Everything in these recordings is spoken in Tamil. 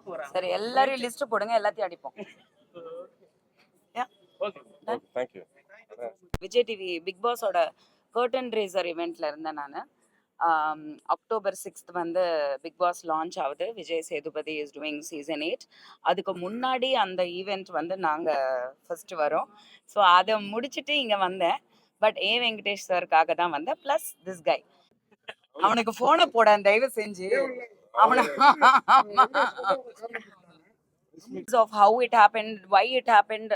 ஓட்டு வராங்க. சரி எல்லாரையும் லிஸ்ட் போடுங்க எல்லாத்தையும் அடிப்போம். Okay thank you Vijay TV Bigg பாஸோட curtain raiser இவெண்ட்ல இருந்தேன் நான். அக்டோபர் சிக்ஸ்த் வந்து பிக் பாஸ் லான்ச் ஆகுது. Vijay Sethupathi is doing season eight அதுக்கு முன்னாடி அந்த ஈவெண்ட் வந்து நாங்கள் ஃபர்ஸ்ட் வரோம். ஸோ அதை முடிச்சுட்டு இங்கே வந்தேன். பட் ஏ வெங்கடேஷ் சாருக்காக தான் வந்தேன். ப்ளஸ் திஸ் கை அவனுக்கு ஃபோனை போட தயவு செஞ்சு. Of how it happen why it happen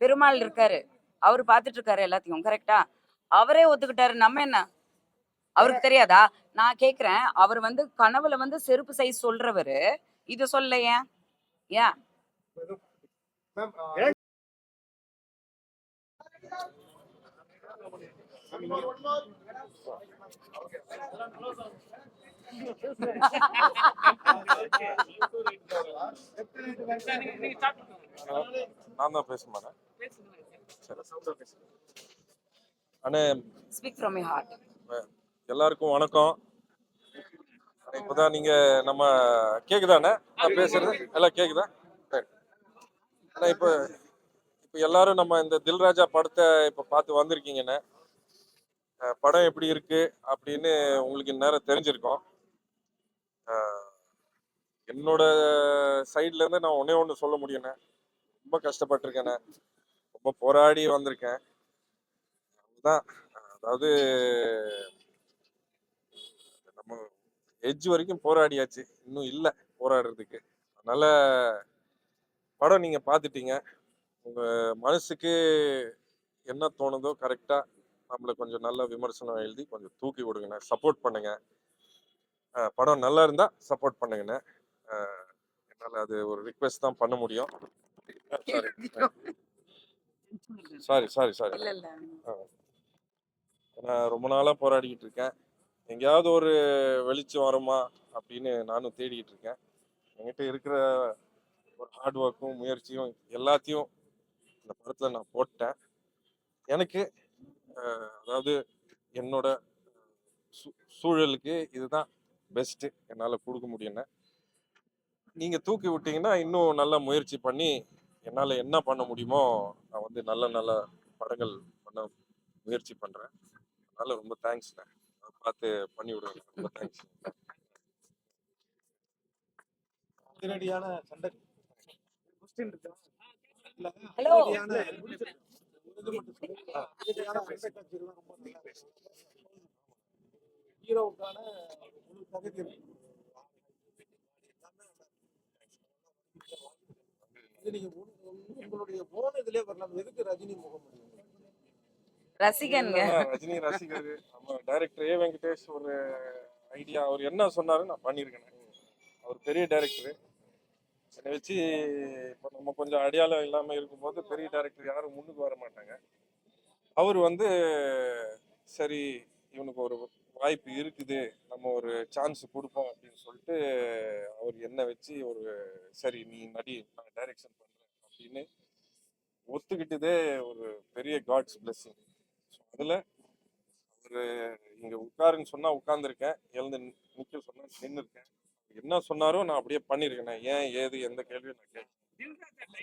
Perumal இருக்காரு. அவர் பார்த்துட்டு இருக்காரு எல்லாத்தையும் கரெக்டா அவரே ஒத்துக்கிட்டாரு. நம்ம என்ன? அவருக்கு தெரியாதா? நான் கேக்குறேன். அவர் வந்து கனவுல வந்து செருப்பு சைஸ் சொல்றவரு. இது சொல்ல ஏன்? ஏன்? நான் தான் பேசுமாண்ணே அண்ணே ஸ்பீக் ஃப்ரம் யூ ஹார்ட் எல்லாருக்கும் வணக்கம். இப்பதான் நீங்க நம்ம கேக்குதாண்ணே நான் பேசுறது? எல்லாம் கேக்குதா? அண்ணா இப்போ இப்போ எல்லாரும் நம்ம இந்த தில்ராஜா படத்தை இப்போ பார்த்து வந்திருக்கீங்கண்ணே படம் எப்படி இருக்கு அப்படின்னு உங்களுக்கு நேரம் தெரிஞ்சிருக்கோம். என்னோட சைட்ல இருந்து நான் ஒன்னே ஒன்று சொல்ல முடியுண்ணே ரொம்ப கஷ்டப்பட்டிருக்கேண்ணே ரொம்ப போராடி வந்திருக்கேன். அதுதான் அதாவது நம்ம எஜ் வரைக்கும் போராடியாச்சு. இன்னும் இல்லை போராடுறதுக்கு. அதனால படம் நீங்க பார்த்துட்டீங்க. உங்க மனசுக்கு என்ன தோணுதோ கரெக்டா நம்மள கொஞ்சம் நல்ல விமர்சனம் எழுதி கொஞ்சம் தூக்கி விடுங்கண்ணே. சப்போர்ட் பண்ணுங்க. படம் நல்லா இருந்தா சப்போர்ட் பண்ணுங்கண்ணே. என்னால அது ஒரு ரிக்வெஸ்ட் தான் பண்ண முடியும். சாரி சாரி சாரி நான் ரொம்ப நாளாக போராடிக்கிட்டு இருக்கேன். எங்கேயாவது ஒரு வெளிச்சம் வருமா அப்படின்னு நானும் தேடிக்கிட்டு இருக்கேன். என்கிட்ட இருக்கிற ஒரு ஹார்ட் ஒர்க்கும் முயற்சியும் எல்லாத்தையும் இந்த படத்தில் நான் போட்டேன். எனக்கு அதாவது என்னோட சூழலுக்கு இதுதான் பெஸ்ட்டு என்னால் கொடுக்க முடியும்னு. நீங்கள் தூக்கி விட்டீங்கன்னா இன்னும் நல்ல முயற்சி பண்ணி என்னால் என்ன பண்ண முடியுமோ நான் வந்து நல்ல நல்ல படங்கள் பண்ண முயற்சி பண்ணுறேன் அதனால ரொம்ப தேங்க்ஸ்ண்ணே பார்த்து பண்ணி விடுங்க. ரொம்ப தேங்க்ஸ் சண்டை. இருக்கா? இல்ல Hello. அதிரடியான ஒரு இது மட்டும் சொல்லுங்க. அதிரடியான சண்டை காட்சிகள்லாம் ரொம்ப நல்லா இருக்கு. ஹீரோவுக்கான முழு தகுதி இருக்கு. இது நீங்க உங்க- உங்க- உங்களுடைய போன இதுலயே வரலாம். எதுக்கு ரஜினி முகம் முடியும் ரசிகன்ங்க ரஜினி ரசிகர். நம்ம டைரக்டர் ஏ வெங்கடேஷ் ஒரு ஐடியா அவர் என்ன சொன்னாரு நான் பண்ணியிருக்கேன். அவர் பெரிய டைரக்டர் என்னை வச்சு இப்போ நம்ம கொஞ்சம் அடையாளம் இல்லாமல் இருக்கும்போது பெரிய டைரக்டர் யாரும் முன்னுக்கு வர மாட்டாங்க. அவர் வந்து சரி இவனுக்கு ஒரு வாய்ப்பு இருக்குது நம்ம ஒரு சான்ஸ் கொடுப்போம் அப்படின்னு சொல்லிட்டு அவர் என்னை வச்சு ஒரு சரி நீ நடி நான் டைரக்ஷன் பண்ணுறேன் அப்படின்னு ஒத்துக்கிட்டதே ஒரு பெரிய காட்ஸ் பிளெஸ்ஸிங் ஸோ அதில் அவர் இங்கே உட்காருன்னு சொன்னால் உட்காந்துருக்கேன் எழுந்து நிற்க சொன்னால் நின்று இருக்கேன் என்ன சொன்னாரோ நான் அப்படியே பண்ணியிருக்கேன் ஏன் ஏது எந்த கேள்வியும் நான் டைப்னா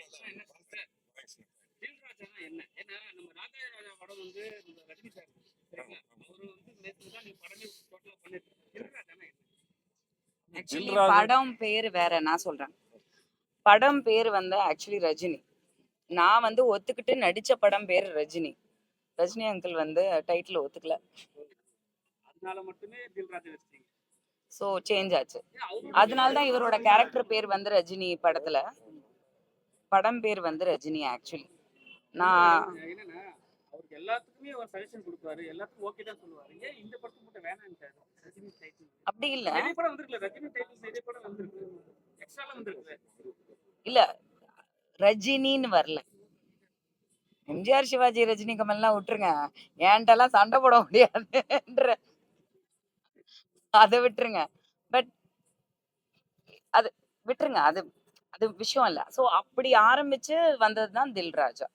என்ன ஏன்னா நம்ம ராஜா ராஜா படம் வந்து ரஜினி சார் படமே ஆக்சுவலி பேர் வேற நான் சொல்றேன். படம் பேர் வந்து ஆக்சுவலி ரஜினி. நான் வந்து ஒத்துக்கிட்டு நடிச்ச படம் பேர் ரஜினி. ரஜினி அங்கிள் வந்து டைட்டில் ஒத்துக்கல. அதனால மட்டுமே தில்ராஜா வச்சிட்டீங்க. ஸோ சேஞ்ச் ஆச்சு. அதனால தான் இவரோட கேரக்டர் பேர் வந்து ரஜினி படத்துல. படம் பேர் வந்து ரஜினி ஆக்சுவலி நான் எல்லாத்துக்குமே ஒரு சஜஷன் கொடுப்பாரு. எல்லாத்துக்கும் ஓகே தான் சொல்லுவாரு. ஏன் இந்த படத்துக்கு மட்டும் வேணான்ட்டாரு ரஜினி டைட்டில் அப்படி இல்ல. நிறைய படம் வந்திருக்குல்ல ரஜினி டைட்டில் நிறைய படம் வந்திருக்கு. எக்ஸ்ட்ராலாம் வந்திருக்கு இல்ல ரஜினின்னு வரல. எம்ஜிஆர் சிவாஜி ரஜினி கமல்லாம் விட்டுருங்க. ஏன்ட்டெல்லாம் சண்டை போட முடியாதுன்ற. அதை விட்டுருங்க. பட் அது விட்டுருங்க. அது அது விஷயம் இல்ல. சோ அப்படி ஆரம்பிச்சு வந்ததுதான் தில் ராஜா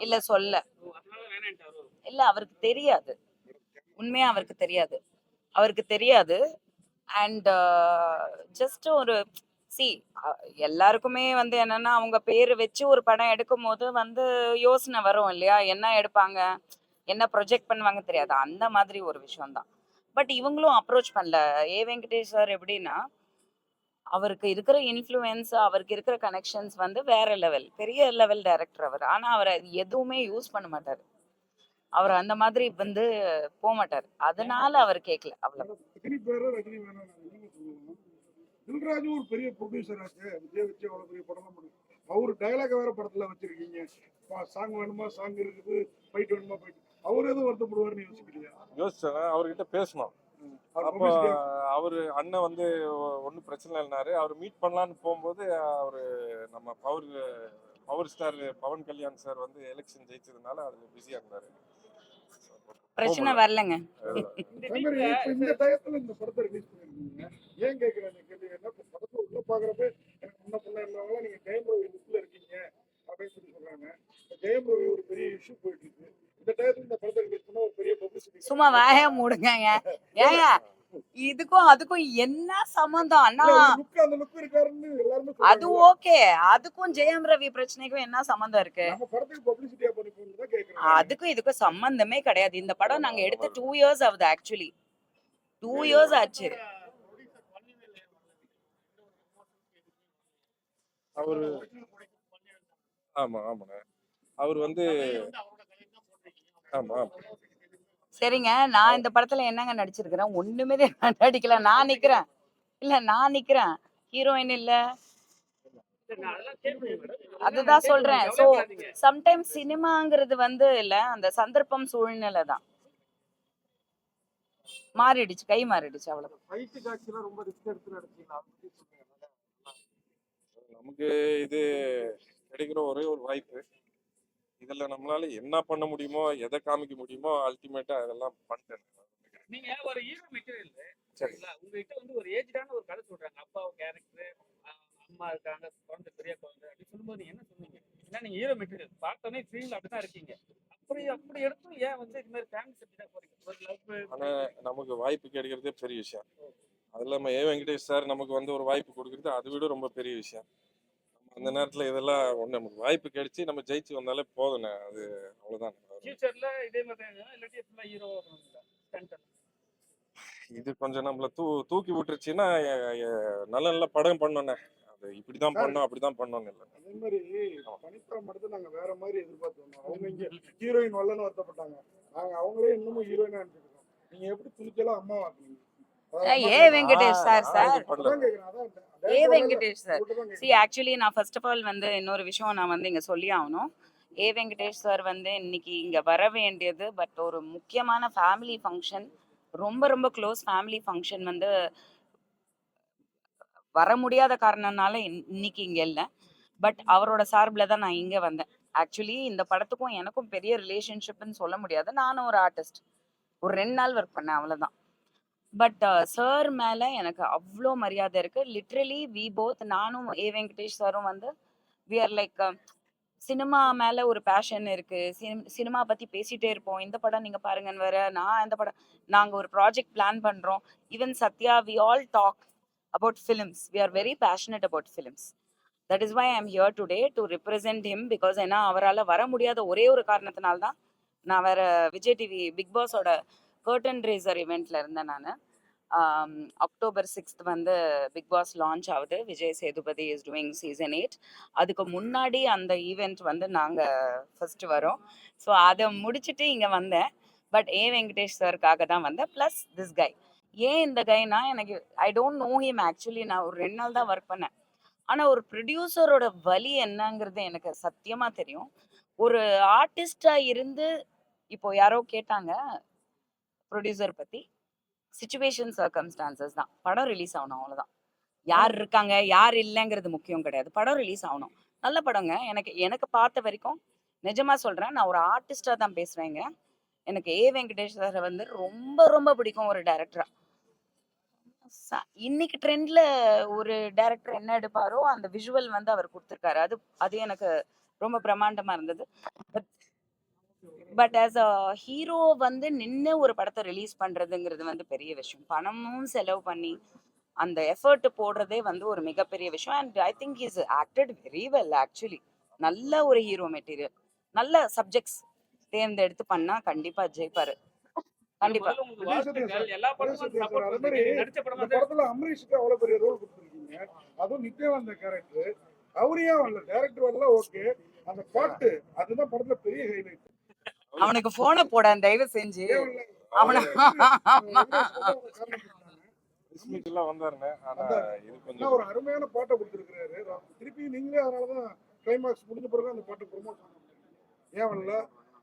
இல்ல சொல்ல. இல்ல அவருக்கு தெரியாது. உண்மையா அவருக்கு தெரியாது. அவருக்கு தெரியாது. அண்ட் ஜஸ்ட் ஒரு சி எல்லாருக்குமே வந்து என்னன்னா அவங்க பேர் வச்சு ஒரு படம் எடுக்கும் போது வந்து யோசனை வரும் இல்லையா? என்ன எடுப்பாங்க? என்ன ப்ரொஜெக்ட் பண்ணுவாங்க தெரியாது. அந்த மாதிரி ஒரு விஷயம் தான் பட் இவங்களும் அப்ரோச் பண்ணல. ஏ வெங்கடேஷ் சார் எப்படின்னா அவருக்கு இருக்கிற இன்ஃப்ளூயன்ஸ் அவருக்கு இருக்கிற கனெக்ஷன்ஸ் வந்து வேற லெவல் பெரிய லெவல் டைரக்டர் அவர். ஆனா அவர் அது எதுவுமே யூஸ் பண்ண மாட்டார். அவர் அந்த மாதிரி வந்து போக மாட்டார். அதனால அவர் கேட்கல அவ்வளவு. தில்ராஜும் ஒரு பெரிய ப்ரொடியூசர் ஆச்சு. விஜய் வச்சு அவ்வளவு பெரிய படம் முடியும் அவரு டைலாக் வேற படத்துல வச்சிருக்கீங்க. சாங் வேணுமா சாங் இருக்குது ஃபைட் வேணுமா ஃபைட் அவர் எதுவும் வருத்தப்படுவார்னு யோசிக்கலையா? யோசிச்சேன் அவர்கிட்ட பேசணும். அப்போ அவரு அண்ணன் வந்து ஒன்றும் பிரச்சனை இல்லைனாரு அவர் மீட் பண்ணலான்னு போகும்போது அவரு நம்ம power power star Pawan Kalyan sir வந்து எலெக்ஷன் ஜெயிச்சதுனால அதுல பிஸியா இருந்தாரு. பிரச்சனை வரலங்க. இந்த டயத்துல இந்த படத்தை ரிலீஸ் பண்ணிருக்கீங்க. ஏன் கேக்குறேன் கேள்வி என்ன படத்தை உள்ள பாக்குறப்ப எனக்கு முன்ன பிள்ளை இருந்தவங்க நீங்க ஜெயம் ரவி இருக்கீங்க அப்படின்னு சொல்லி சொல்றாங்க. ஜெயம் ரவி ஒரு பெரிய இஷ்யூ போயிட்டு இருக்கு. இந்த டயத்துல இந்த படத்தை ரிலீஸ் பண்ணா ஒரு பெரிய பப்ளிசிட்டி சும்மா வாய மூடுங்க ஏங்க இதுக்கும் அதுக்கும் என்ன சம்பந்தம் அண்ணா அது ஓகே அதுக்கும் ஜெயம் ரவி பிரச்சனைக்கும் என்ன சம்பந்தம் இருக்கு அதுக்கும் இதுக்கும் சம்பந்தமே கிடையாது இந்த படம் நாங்க எடுத்து டூ இயர்ஸ் ஆகுது ஆக்சுவலி டூ இயர்ஸ் ஆச்சு அவரு ஆமா ஆமாண்ணே அவர் வந்து ஆமா சரிங்க. நான் இந்த படத்துல என்னங்க நடிச்சிருக்கிறேன்? ஒண்ணுமே நான் நடிக்கல. நான் நிக்கிறேன். இல்ல நான் நிக்கிறேன். ஹீரோயின் இல்ல. அதுதான் சொல்றேன். சோ சம்டைம் சினிமாங்கிறது வந்து இல்ல அந்த சந்தர்ப்பம் சூழ்நிலை தான். மாறிடுச்சு. கை மாறிடுச்சு அவ்வளவு. நமக்கு இது கிடைக்கிற ஒரே ஒரு வாய்ப்பு. இதுல நம்மளால என்ன பண்ண முடியுமோ எதை காமிக்க முடியுமோ அல்டிமேட்டா அதெல்லாம் பண்ணிட்டேன் நீங்க ஒரு ஹீரோ மெட்டீரியல் சரி. சரிங்களா? உங்ககிட்ட வந்து ஒரு ஏஜ்டான ஒரு கதை சொல்றாங்க. அப்பா கேரக்டர் அம்மா இருக்காங்க குழந்தை பெரிய குழந்தை அப்படி சொல்லும்போது என்ன சொன்னீங்க? ஏன்னா நீங்க ஹீரோ மெட்டீரியல் பார்த்தோன்னே ஃபீல் அப்படிதான் இருக்கீங்க. அப்படி அப்படி எடுத்தும் ஏன் வந்து இது மாதிரி ஃபேமிலி செட்டு போறீங்க? ஆனா நமக்கு வாய்ப்பு கிடைக்கிறதே பெரிய விஷயம். அது இல்லாம ஏ வெங்கடேஷ் சார் நமக்கு வந்து ஒரு வாய்ப்பு கொடுக்குறது அதை விட ரொம்ப பெரிய விஷயம். அந்த நேரத்துல இதெல்லாம் ஒண்ணு நமக்கு வாய்ப்பு கிடைச்சி நம்ம ஜெயிச்சு வந்தாலே போதுண்ணே அது அவ்வளவுதான். ஃபியூச்சர்ல இதே மாதிரி தான் இல்லாட்டி ஹீரோ இது கொஞ்சம் நம்மள தூ தூக்கி விட்டுருச்சுன்னா நல்ல நல்ல படம் பண்ணோண்ணே அது இப்படிதான் பண்ணோம் அப்படிதான் பண்ணோம்னு இல்லை. அதே மாதிரி பனிப்படம் படத்தை நாங்க வேற மாதிரி எதிர்பார்த்து வந்தோம். அவங்க இங்க ஹீரோயின் வரலன்னு வருத்தப்பட்டாங்க. நாங்க அவங்களே இன்னமும் ஹீரோயினா அனுப்பிச்சிருக்கோம் நீங்க எப்படி துணிச்சலா அம்மா வாக்குனீங்க A Venkatesh sir sir. A Venkatesh sir. See. Actually நான் ஃபர்ஸ்ட் ஆஃப் ஆல் வந்து இன்னொரு விஷயம் நான் வந்து இங்க சொல்லி ஆகணும். ஏ வெங்கடேஷ் சார் வந்து இன்னைக்கு இங்க வர வேண்டியது பட் ஒரு முக்கியமான ஃபேமிலி ஃபங்க்ஷன் ரொம்ப ரொம்ப க்ளோஸ் ஃபேமிலி ஃபங்க்ஷன் வந்து வர முடியாத காரணம்னால இன்- இன்னைக்கு இங்க இல்லை. பட் அவரோட சார்பில் தான் நான் இங்க வந்தேன். ஆக்சுவலி இந்த படத்துக்கும் எனக்கும் பெரிய ரிலேஷன்ஷிப்னு சொல்ல முடியாது. நானும் ஒரு ஆர்டிஸ்ட் ஒரு ரெண்டு நாள் ஒர்க் பண்ணேன் அவ்வளவுதான். பட் சார் uh, மேல எனக்கு அவ்வளோ மரியாதை இருக்கு. லிட்ரலி வி போத் நானும் ஏ வெங்கடேஷ் சாரும் வந்து வி ஆர் லைக் சினிமா மேல ஒரு பேஷன் இருக்கு. சினிமா பத்தி பேசிட்டே இருப்போம். இந்த படம் நீங்க பாருங்கன்னு வேற நான் இந்த படம் நாங்க ஒரு ப்ராஜெக்ட் பிளான் பண்றோம். Even Sathya we all talk about films we are very passionate about films that is why I am here today to represent him because ஏன்னா அவரால் வர முடியாத ஒரே ஒரு காரணத்தினால்தான் நான் வேற விஜய் டிவி பிக் பாஸோட கர்டன் ரேசர் இவெண்ட்ல இருந்தேன் நான். அக்டோபர் சிக்ஸ்த் வந்து பிக் பாஸ் லான்ச் ஆகுது. Vijay Sethupathi is doing season eight அதுக்கு முன்னாடி அந்த ஈவெண்ட் வந்து நாங்கள் ஃபர்ஸ்ட் வரோம். ஸோ அதை முடிச்சுட்டு இங்கே வந்தேன். பட் ஏ வெங்கடேஷ் சாருக்காக தான் வந்தேன். ப்ளஸ் திஸ் கை ஏன் இந்த கைனா எனக்கு I don't know him actually நான் ஒரு ரெண்டு நாள் தான் ஒர்க் பண்ணேன். ஆனால் ஒரு ப்ரொடியூசரோட வலி என்னங்கிறது எனக்கு சத்தியமாக தெரியும். ஒரு ஆர்டிஸ்டாக இருந்து இப்போ யாரோ கேட்டாங்க ப்ரொடியூசர் பற்றி சுச்சுவேஷன் சர்க்கம்ஸ்டான்சஸ் தான். படம் ரிலீஸ் ஆகணும் அவ்வளோதான் யார் இருக்காங்க யார் இல்லைங்கிறது முக்கியம் கிடையாது. படம் ரிலீஸ் ஆகணும். நல்ல படங்க. எனக்கு எனக்கு பார்த்த வரைக்கும் நிஜமா சொல்கிறேன் நான் ஒரு ஆர்டிஸ்டாக தான் பேசுகிறேங்க எனக்கு ஏ வெங்கடேஷ் சாரை வந்து ரொம்ப ரொம்ப பிடிக்கும் ஒரு டைரக்டரா இன்னைக்கு ட்ரெண்ட்ல ஒரு டைரக்டர் என்ன எடுப்பாரோ அந்த விஷுவல் வந்து அவர் கொடுத்துருக்காரு. அது அது எனக்கு ரொம்ப பிரம்மாண்டமா இருந்தது. But but as a hero வந்து நின்று ஒரு படத்தை ரிலீஸ் பண்றதுங்கிறது வந்து பெரிய விஷயம். பணமும் செலவு பண்ணி அந்த எஃபர்ட் போடுறதே வந்து ஒரு மிகப்பெரிய விஷயம். And I think is acted very well actually. நல்ல ஒரு ஹீரோ மெட்டீரியல். நல்ல சப்ஜெக்ட்ஸ் தேர்ந்தெடுத்து பண்ணா கண்டிப்பா ஜெயிப்பாரு. கண்டிப்பா. அமரீஷுக்கு அவ்வளவு பெரிய ரோல் கொடுத்துருக்கீங்க. அதுவும் நித்யானந்த கேரக்டர் அவரையே வரல டேரக்டர் வரல ஓகே அந்த பாட்டு அதுதான் படத்துல பெரிய ஹைலைட் அவனுக்கு போனை போட தயவு செஞ்சு அவன எல்லாம் வந்தாருண்ணே ஆனா இது ஆனா கொஞ்சம் ஒரு அருமையான பாட்டை கொடுத்துருக்காரு திருப்பி நீங்களே அதனாலதான் கிளைமாக்ஸ் முடிஞ்ச பிறகு அந்த பாட்டு ப்ரொமோட் பண்ண ஏன் வரல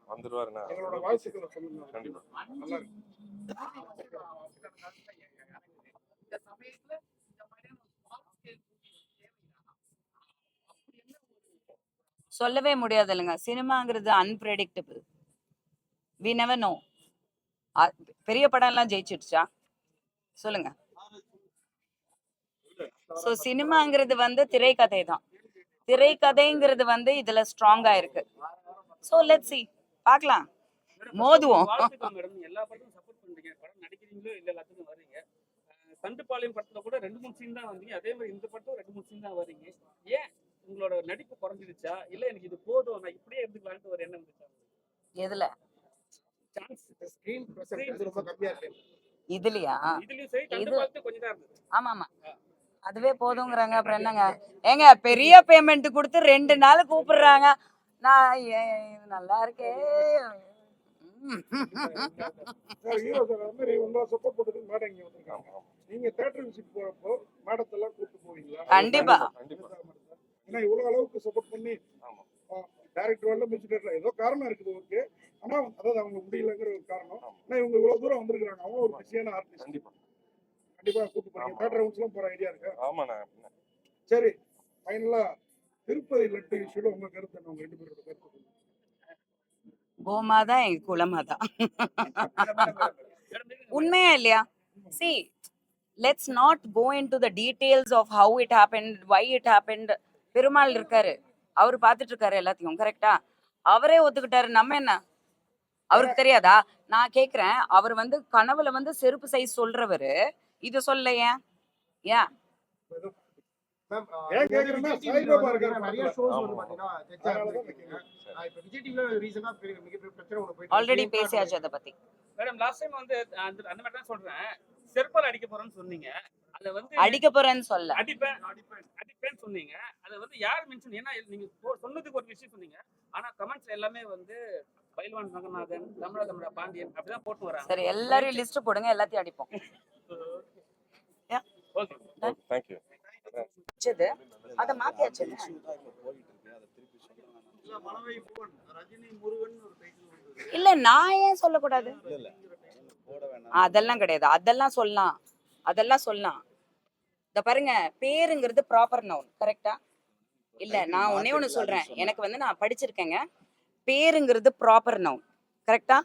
வந்துருவாருண்ணே எங்களோட சொல்லுங்க கண்டிப்பா நல்லா இருக்கு சொல்லவே முடியாது இல்லைங்க சினிமாங்கிறது அன்பிரடிக்டபிள் வி நெவர் நோ பெரிய படம் எல்லாம் ஜெயிச்சிடுச்சா? சொல்லுங்க. ஸோ சினிமாங்கிறது வந்து திரைக்கதை தான் திரைக்கதைங்கிறது வந்து இதுல ஸ்ட்ராங்கா இருக்கு. ஸோ லெட் சி பார்க்கலாம். மோதுவோம். எல்லா படமும் சப்போர்ட் பண்றீங்க படம் நடிக்கிறீங்களோ இல்ல எல்லாத்துக்கும் வர்றீங்க சண்டுபாளையம் படத்துல கூட ரெண்டு மூணு சீன் தான் வந்தீங்க அதே மாதிரி இந்த படத்துல ரெண்டு மூணு சீன் தான் வரீங்க ஏன் உங்களோட நடிப்பு குறைஞ்சிருச்சா இல்ல எனக்கு இது போதும் நான் இப்படியே இருந்துக்கலான்ட்டு ஒரு எண்ணம் இருந்துச்சா எதுல சான்ஸ் ஸ்கிரீன் பிரசன்ஸ் ரொம்ப கம்மியா இருக்கு இதுலயா? ஆமா ஆமா அதுவே போதுங்கிறாங்க. அப்புறம் என்னங்க? ஏங்க பெரிய பேமெண்ட் கொடுத்து ரெண்டு நாள் கூப்பிடுறாங்க. நான் இது நல்லா இருக்கே. கண்டிப்பா. கண்டிப்பா ஏன்னா இவ்வளவு அளவுக்கு சப்போர்ட் பண்ணி டேரக்டர் வரல மியூசிக் ஏதோ காரணம் இருக்குது ஓகே. ஆனா அதாவது அவங்க முடியலங்கிற ஒரு காரணம். ஆனா இவங்க இவ்வளவு தூரம் வந்திருக்காங்க அவங்க ஒரு பிஸியான ஆர்டிஸ்ட் கண்டிப்பா. கண்டிப்பா கூப்பிட்டு போறீங்க. தேட்டர் ரவுண்ட்ஸ் எல்லாம் போற ஐடியா இருக்கு? ஆமாண்ணே சரி ஃபைனலா திருப்பதி லட்டு இஷ்யூல உங்க கருத்து என்ன? உங்க ரெண்டு பேரோட கருத்து. கோமாதான் எங்க குலமாதான் உண்மையா இல்லையா? See let's not go into the details of how it happened why it happened Perumal இருக்காரு. அவர் பார்த்துட்டு இருக்காரு எல்லாத்தையும் கரெக்டா அவரே ஒத்துக்கிட்டாரு. நம்ம என்ன? அவருக்கு தெரியாதா? நான் கேக்குறேன். அவர் வந்து கனவுல வந்து செருப்பு சைஸ் சொல்றவரு. இது சொல்ல ஏன் ஏன் ஆல்ரெடி. பேசியாச்சு அதை பத்தி. மேடம் லாஸ்ட் டைம் வந்து அந்த அந்த மாதிரி தான் சொல்றேன். செருப்பால் அடிக்க போறேன்னு சொன்னீங்க. அதை வந்து அடிக்க போறேன்னு சொல்ல அடிப்பேன். அடிப்பேன். அடிப்பேன்னு சொன்னீங்க. அதை வந்து யார் மென்ஷன் ஏன்னா நீங்க சொன்னதுக்கு ஒரு விஷயம் சொன்னீங்க. ஆனா கமெண்ட்ஸ்ல எல்லாமே வந்து பைல்வான் ரங்கநாதன் தமிழா தமிழா பாண்டியன் அப்படிதான் போட்டு வராங்க. சரி எல்லாரையும் லிஸ்ட் போடுங்க எல்லாத்தையும் அடிப்போம். ஓகே தேங்க்யூ வச்சது. அதை மாத்தியாச்சு. இல்ல நான் ஏன் சொல்லக்கூடாது? அதெல்லாம் கிடையாது. அதெல்லாம் சொல்லலாம். அதெல்லாம் சொல்லலாம். இந்த பாருங்க பேருங்கிறது ப்ராப்பர் நவுன் கரெக்டா இல்ல நான் ஒன்னே ஒண்ணு சொல்றேன். எனக்கு வந்து நான் படிச்சிருக்கேங்க. பேருங்கிறது ப்ராப்பர் நவுன் கரெக்டா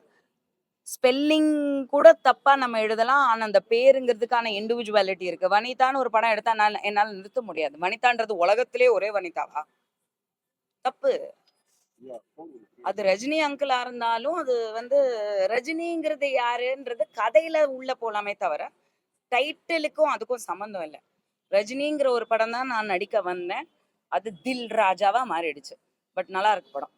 ஸ்பெல்லிங் கூட தப்பா நம்ம எழுதலாம் ஆனா அந்த பேருங்கிறதுக்கான இண்டிவிஜுவாலிட்டி இருக்கு. வனிதான்னு ஒரு படம் எடுத்தா நான் என்னால நிறுத்த முடியாது. வனிதான்றது உலகத்திலே ஒரே வனிதாவா? தப்பு. அது ரஜினி அங்கிளா இருந்தாலும் அது வந்து ரஜினிங்கிறது யாருன்றது கதையில உள்ள போலாமே தவிர டைட்டிலுக்கும் அதுக்கும் சம்மந்தம் இல்லை. ரஜினிங்கிற ஒரு படம் தான் நான் நடிக்க வந்தேன். அது தில் ராஜாவா மாறிடுச்சு. பட் நல்லா இருக்கு படம்.